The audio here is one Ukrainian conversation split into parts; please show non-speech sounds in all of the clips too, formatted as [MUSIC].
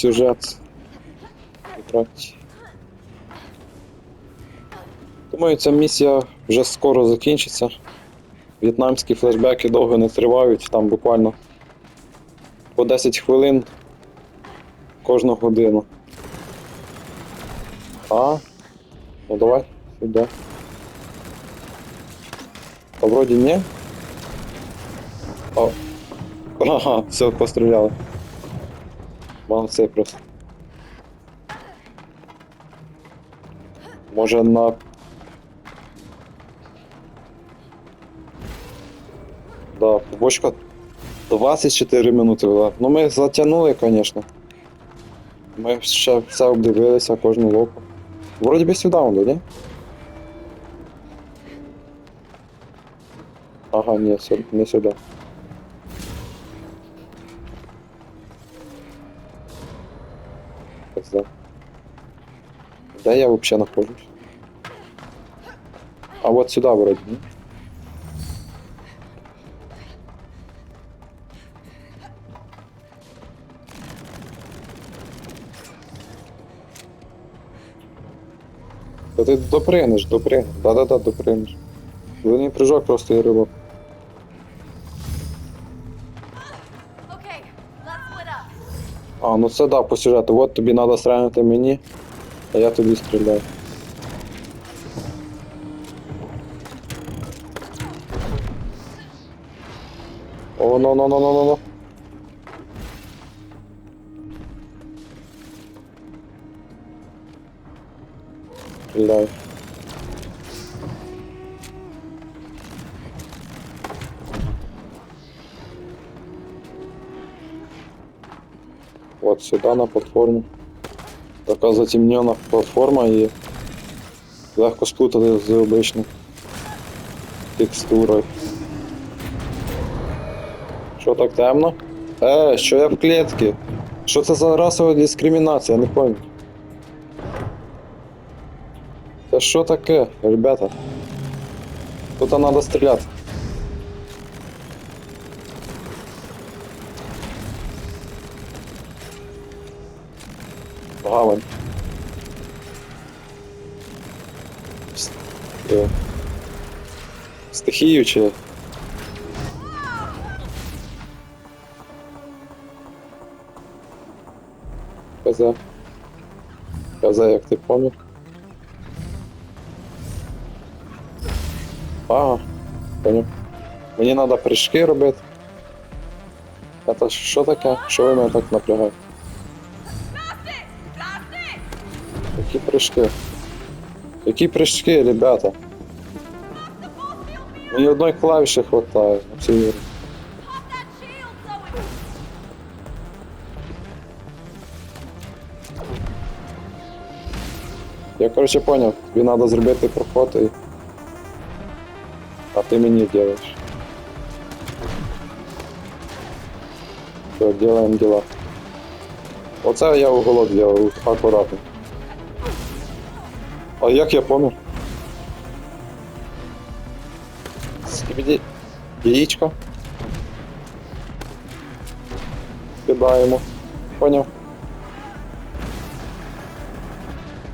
сюжет. Думаю, ця місія вже скоро закінчиться. В'єтнамські флешбеки довго не тривають, там буквально по 10 хвилин кожну годину. А, ну давай, сюди. А вроді ні. О. [LAUGHS] Ага, все, постріляли. Молодці просто. Може на. Да, бочка 24 минути була. Ну ми затягнули, звісно. Ми ще все обдивилися, кожну локу. Вроді би воно, ні? Ага, ні, не сюди. Де я вообще нахожусь? А вот сюда вроде, не? Та ти допригнеш, допригнеш. Да-да-да, допригнеш. Двойний прыжок просто і рибок. А, ну це да, по сюжету. От тобі треба стрельнути мені, а я тобі стріляю. О, ну, ну, ну, ну, ну, ну. Стріляю. Вот сюда на платформу. Така затемнена платформа і легко сплутати з обичною текстурою. Що так темно? Е, що я в клітці? Що це за расова дискримінація, не пам'ятаю. Це що таке, ребята? Тут треба стріляти. Гавань. Е, Стихію чи. КЗ. КЗ, як ти поняв. Ага, поняв. Мені треба прыжки робити. Це що таке? Що ви мене так напрягаєте? Прыжки? Які прыжки, ребята? Ігрі. Pop that shield, Zoe. Я короче понял, тобі треба зробити проход і. А ти мені делаешь. Все, делаем дела. Оце я уголок делаю, акуратно. А як я помер? Скибіді. Яєчко. Кидаємо. Поняв.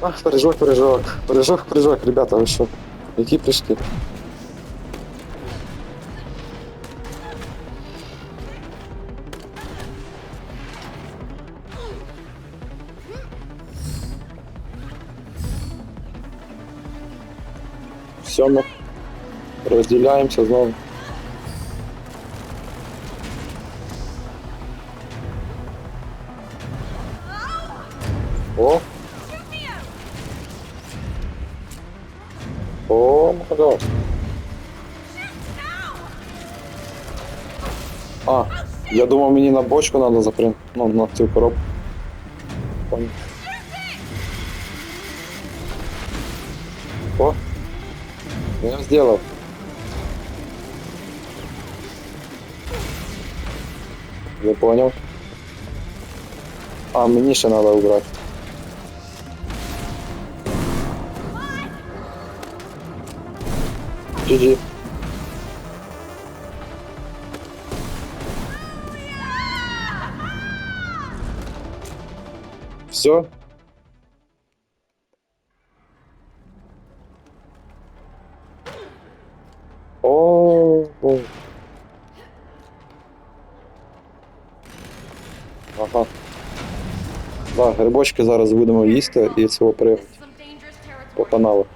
Ах, прыжок, прыжок. Прыжок, прыжок, ребята, ви що? Які прыжки? Все, ми розділяємося знову. О! О, май гад. А, я думав мені на бочку треба запрягти. Ну, на цю коробку. Понял. Сделал. Я понял. А, мені ще треба убрати. GG. Все. Грибочки зараз будемо їсти і цього при по каналу.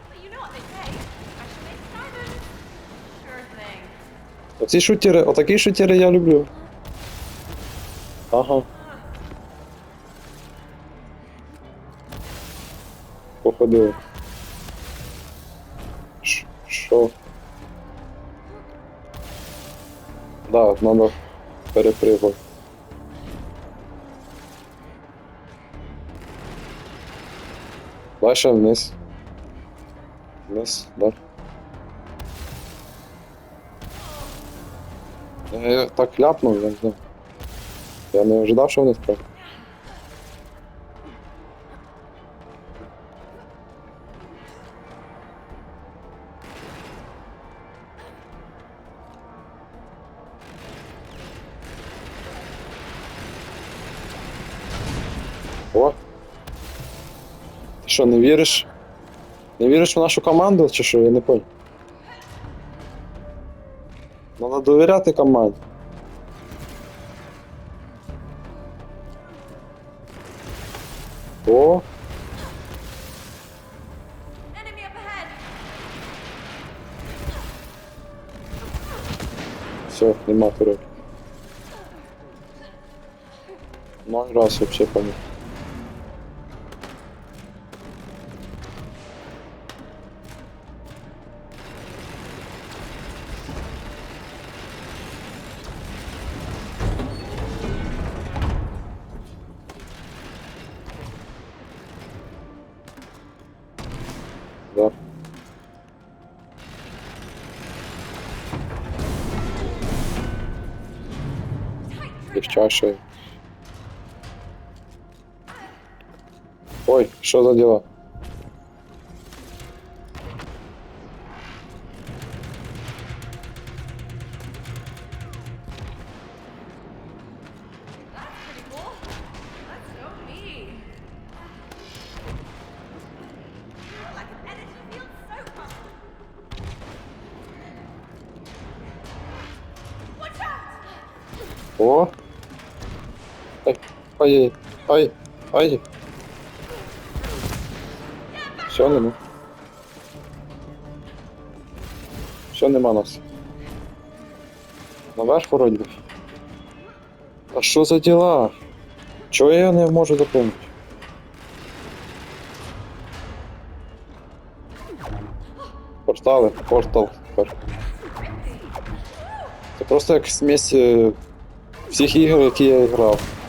Оці шутери, отакі шутери я люблю. Ага. Походили. Ш- Що? Да, надо перепригувати. Дальше вниз. Вниз, да. Я так ляпнув, я не знаю. Я не ожидав, що вони так. Що, не віриш? Не віриш в нашу команду, чи що? Я не понял. Надо довіряти команді. О, все, нема турель. Ноль раз вообще помог. Дівчаша. Ой, що за діла? Ай, ай, ай. Все, нема. Все, нема нас. Наверх вроді. А що за діла? Чого я не можу запомнити? Портали, портал. тепер. Це просто як смесь всіх ігор, які я грав.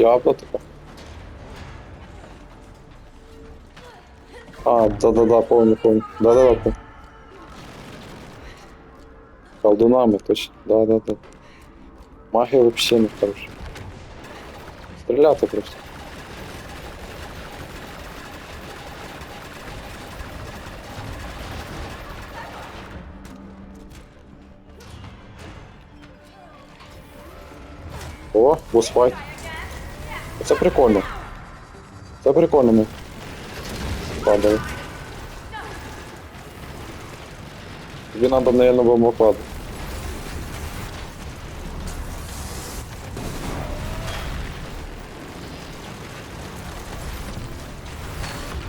Діабло така. А, да-да-да, помню, помню. Да-да-да, помню. Колдунами, точно. Да-да-да. Магія вообще не хороша. Стріляти просто. О, босфайт. Це прикольно. Це прикольно ми. Падали. Тобі надо, наверное, бомбоклад.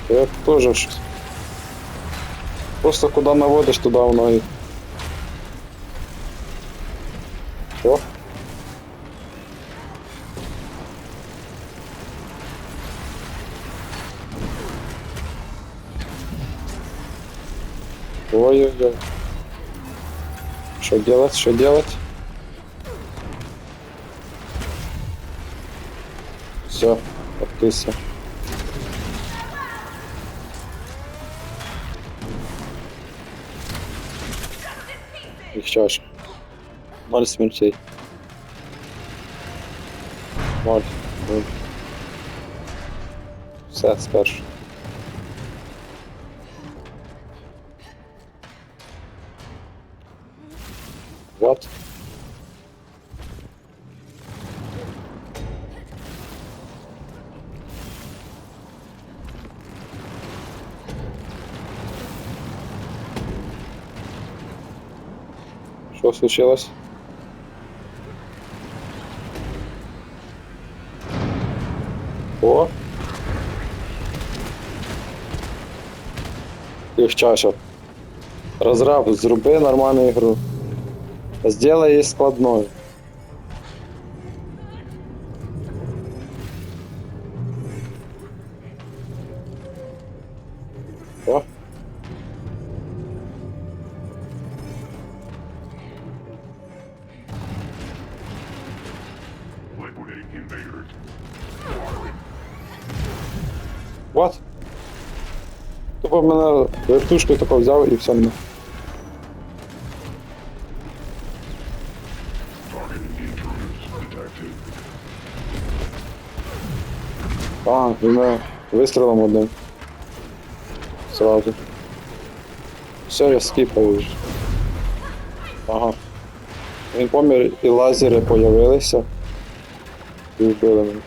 Я тоже щось. Просто куда наводиш, туди воно і. Ой-ой-ой. Что делать? Что делать? Все, открылся. Їх чаша. Ноль смертей. Ноль. Нуль. Все, спершу. What? Що случилось? О! Легчаша. Разраб, зроби нормальну ігру. Сделай її складною. О. Liquidate invaders. What? Тупо мене вертушку тако взяв і все А, і вистрілом одним. Сразу. Все, я скіпаю вже. Ага. Він помір і лазери появилися. І вбили мене.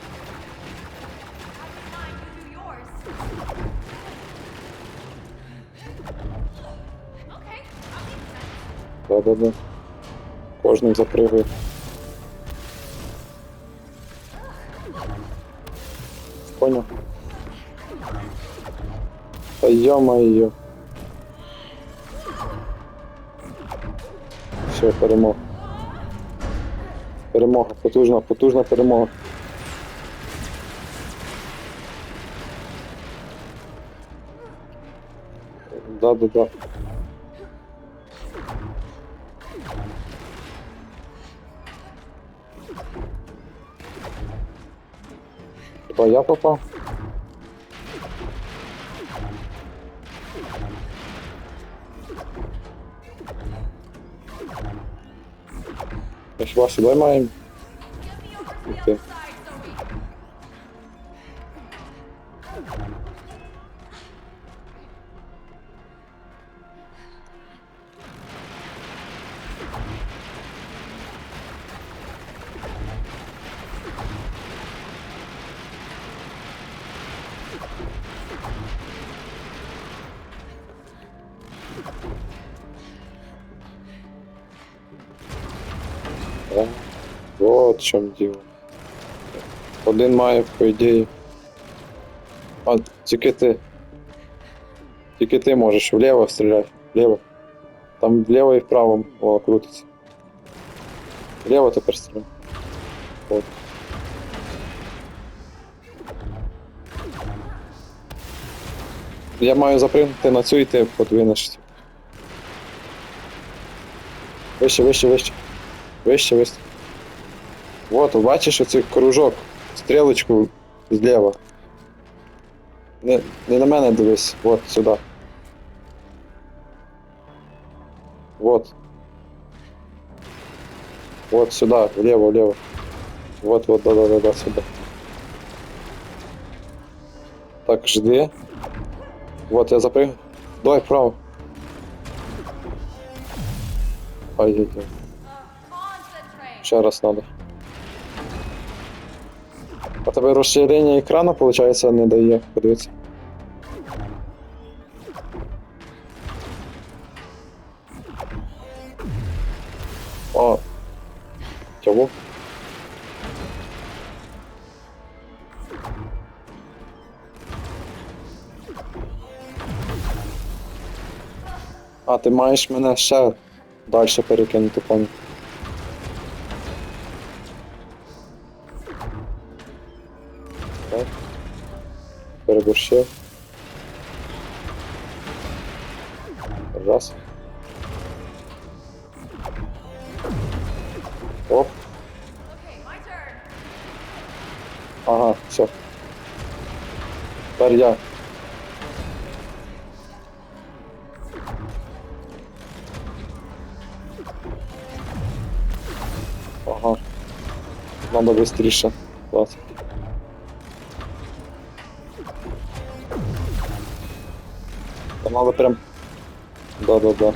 Have in mind Понял. Та ё-моё. Все, перемога. Перемога, потужна, потужна перемога. Да-да-да. Хіба я Pô, já, Acho que Aš vos įdomu, чому діло. Один має, по ідеї. А, тільки ти. Тільки ти можеш вліво стріляти. Вліво. Там вліво і вправо воно крутиться. Вліво тепер стріляй. От. Я маю запрыгнути на цю і ти подвинешся. Вище, вище, вище. Вище, вище. Вот, бачиш оцей кружок, стрілочку зліва. Не, не на мене дивись, вот сюди. Вот. Вот сюда, влево, влево. Вот, вот, да, да, да, да, сюда. Так, жди. Вот, я запрыгну. Давай вправо. Ай-яй-яй. Concentrate. Ще раз надо. А тебе розширення екрану, виходить, не дає. Подивіться. О. Чого? А, ти маєш мене ще далі перекинути, пані. Переборщив. Раз. Оп. Ага, все. Тепер я. Ага. Надо быстріше. надо прям... Да-да-да.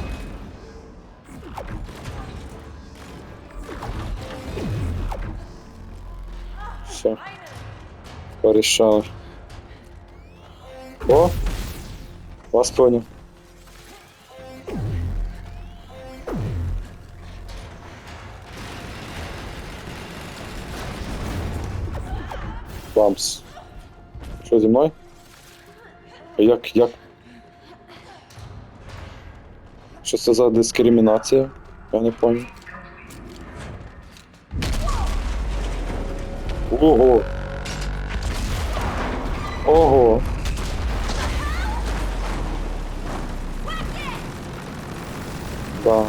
Все. Порешал. О! Вас понял. Бамс. что земной? Як, як Що це за дискримінація? Я не пам'ятаю. Ого. Ого. Да.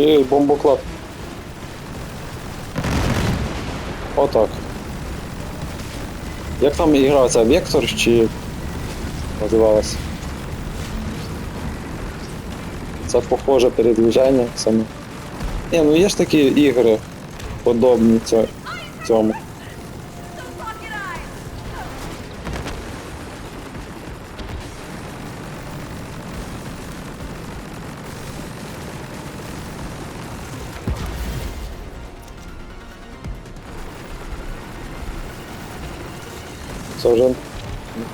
І бомбоклад. Отак. Як там ігра Вектор чи називалась? Це похоже передвіжання саме. Ні, ну є ж такі ігри подобні цьо- цьому. Вже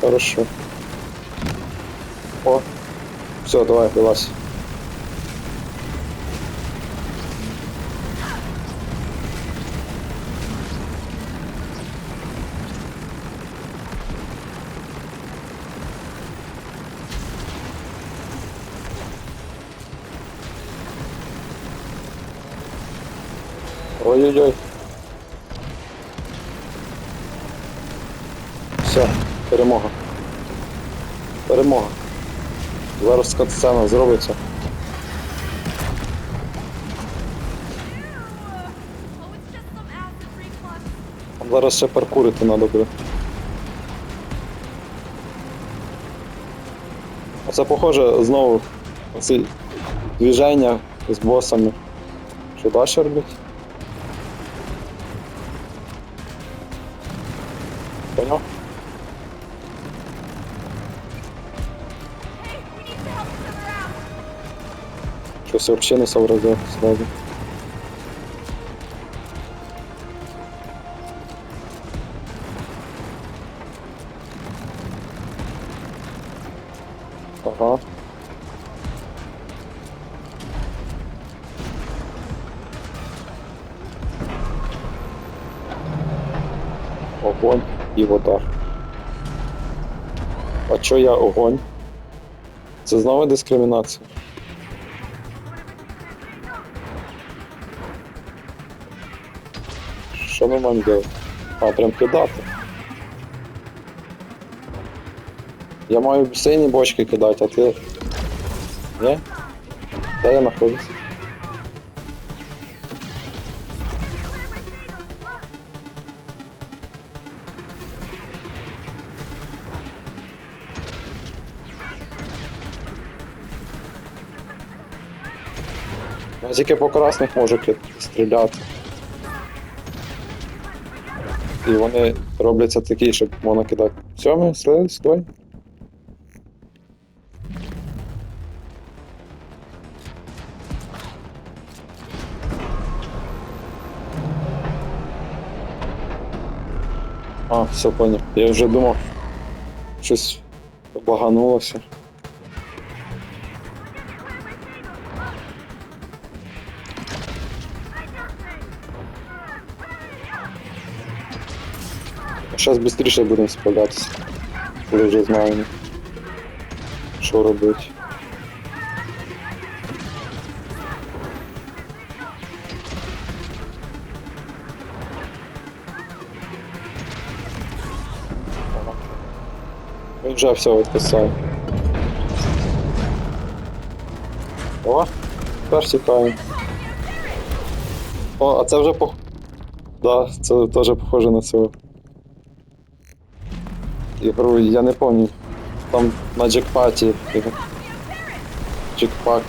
хорошо. О, все, давай, вилазь. Ой-ой-ой. Все, перемога. Перемога. Зараз катсцена зробиться. Зараз ще паркурити треба буде. Оце похоже знову ці движення з босами. Що далі робить? Щось я взагалі не сообразив сразу. Ага. Огонь і вода. А чо я огонь? Це знову дискримінація. Робити? А, прям кидати. Я маю сині бочки кидати, а ти. Ні? Де я знаходжусь? Тільки по красних можу стріляти. І вони робляться такі, щоб можна кидати. Ми слили, стой. А, все понял. Я вже думав, щось баганулося. Зараз швидше будемо справлятися, коли вже знаємо, що робити. Він вже все відписав. О, тепер тікаємо. О, а це вже по. Да, це теж похоже на цю ігру, я не пам'ятаю. Там на джекпаті. Джекпак.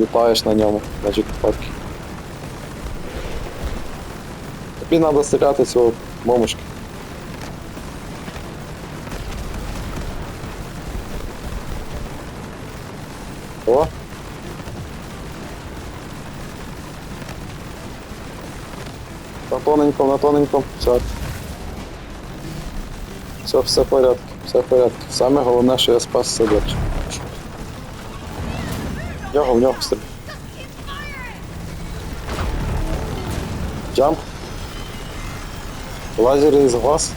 Літаєш на ньому, на джекпакі. Тобі треба стріляти цього бомбочки. О! На тоненьком, на тоненьком. Все. Все, все в порядку, все в порядку. Саме головне, що я спас себе. В нього, в нього стріляй. Джамп. Лазер із глаз.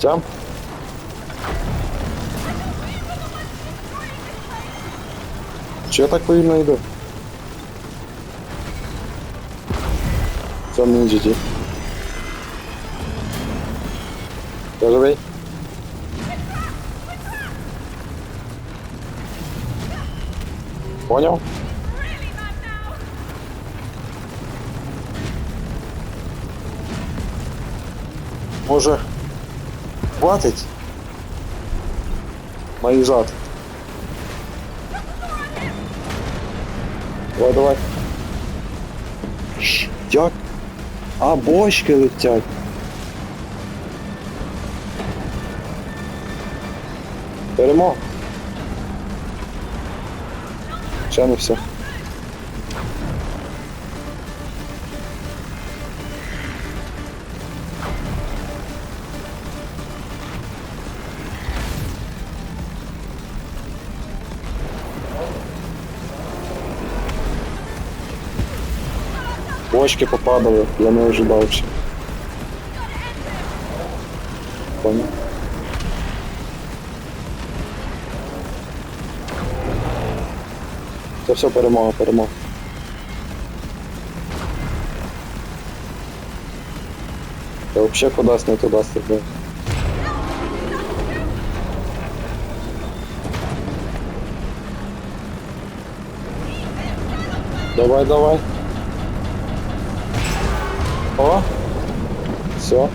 Джамп. Чи я так повільно йду? Це не GG. Я живий? Поняв? Може. Хватить? Наїжджати. Давай, давай. Як? А, бочки летять. Беремо. Ще не все. Бочки попадали, я не ожидав Це все перемога, перемога. Я взагалі кудись не туди стріляю. Давай, давай. О! Все.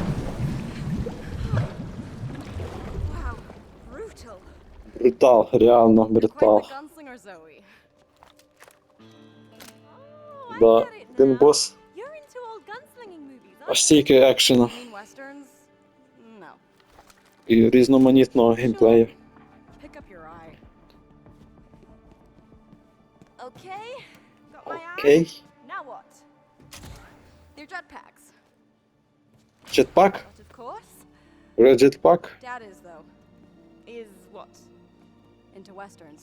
Брутал, реально брутал. Да, get it один now. бос. You're into old gunslinging movies, aren't Аж you? стільки екшена You mean westerns? No. і різноманітного геймплею. Pick up your eye. Okay. Got my eye. Окей. Now what? Your jetpacks. Jetpack? But of course. Вже jetpack? Dad is though. Is what? Into westerns.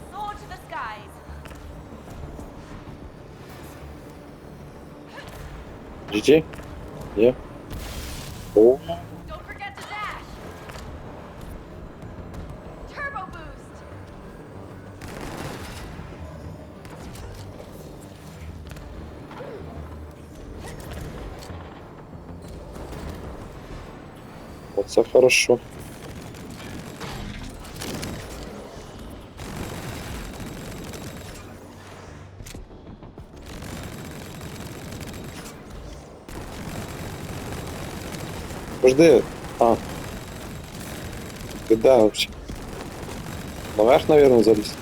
GG? Є. О, Don't forget to dash. Turbo boost. оце хорошо. Жди. А. Ти де вообще? Наверх, наверное, заліз.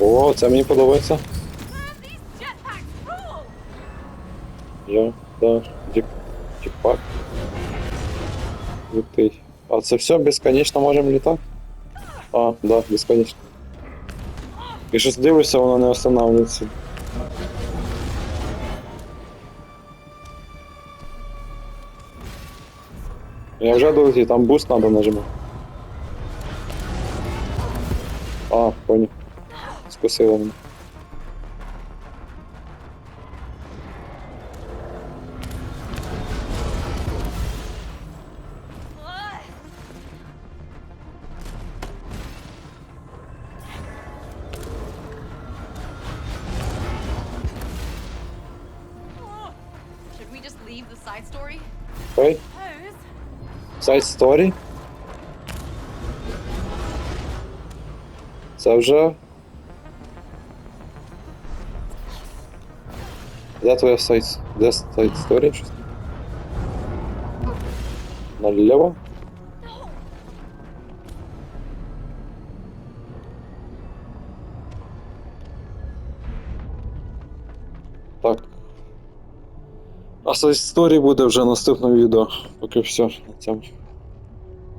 О, це мені подобається. Man, these jetpacks rule. Я, да, дік, дікпак. Летить. А це все безконечно можемо літати? А, да, безконечно. І щось дивишся, воно не останавливається. Я вже долетів, там буст треба нажимати. А, понял. Скусило мене. the side story? Ой, Pose. сайт сторі. Це вже. Де твоя сайт? Де сайт сторі? Щось? Наліво? А історії буде вже в відео. Поки все на цьому.